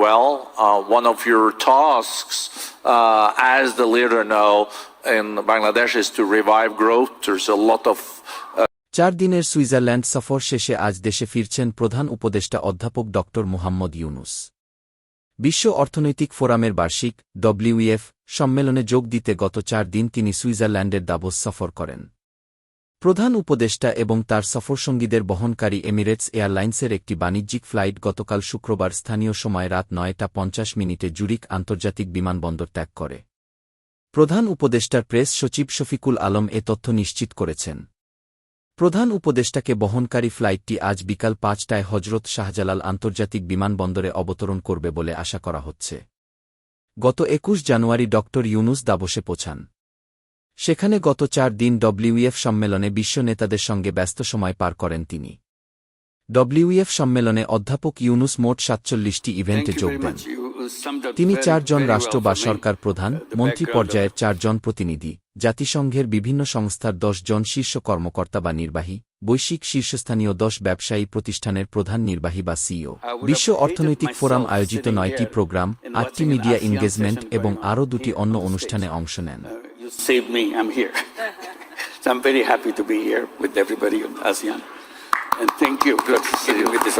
well. Uh, one of your tasks uh, as the leader now in Bangladesh is to revive growth. There's a lot of চার দিনের Switzerland সফর শেষে আজ দেশে ফিরছেন প্রধান উপদেষ্টা অধ্যাপক ড মুহাম্মদ ইউনুস বিশ্ব অর্থনৈতিক ফোরামের বার্ষিক ডব্লিউএফ সম্মেলনে যোগ দিতে গত চার দিন তিনি সুইজারল্যান্ডের দাবস সফর করেন প্রধান উপদেষ্টা এবং তার সফরসঙ্গীদের বহনকারী এমিরেটস এয়ারলাইন্সের একটি বাণিজ্যিক ফ্লাইট গতকাল শুক্রবার স্থানীয় সময় রাত নয়টা পঞ্চাশ মিনিটে জুরিক আন্তর্জাতিক বিমানবন্দর ত্যাগ করে। প্রধান উপদেষ্টার প্রেস সচিব শফিকুল আলম এ তথ্য নিশ্চিত করেছেন। প্রধান উপদেষ্টাকে বহনকারী ফ্লাইটটি আজ বিকাল পাঁচটায় হজরত শাহজালাল আন্তর্জাতিক বিমানবন্দরে অবতরণ করবে বলে আশা করা হচ্ছে। গত একুশ জানুয়ারি ড ইউনুস দাবসে পৌঁছান। সেখানে গত চার দিন ডব্লিউএফ সম্মেলনে বিশ্ব নেতাদের সঙ্গে ব্যস্ত সময় পার করেন তিনি। ডব্লিউএফ সম্মেলনে অধ্যাপক ইউনুস মোট সাতচল্লিশটি ইভেন্টে যোগ দেন। তিনি চারজন রাষ্ট্র বা সরকার প্রধান মন্ত্রী পর্যায়ের চারজন প্রতিনিধি জাতিসংঘের বিভিন্ন সংস্থার দশ জন শীর্ষ কর্মকর্তা বা নির্বাহী বৈশ্বিক শীর্ষস্থানীয় দশ ব্যবসায়ী প্রতিষ্ঠানের প্রধান নির্বাহী বা সিইও। বিশ্ব অর্থনৈতিক ফোরাম আয়োজিত নয়টি প্রোগ্রাম আটটি মিডিয়া এনগেজমেন্ট এবং আরও দুটি অন্য অনুষ্ঠানে অংশ নেন। You saved me. I'm here. so I'm very happy to be here with everybody in ASEAN. And thank you for with this.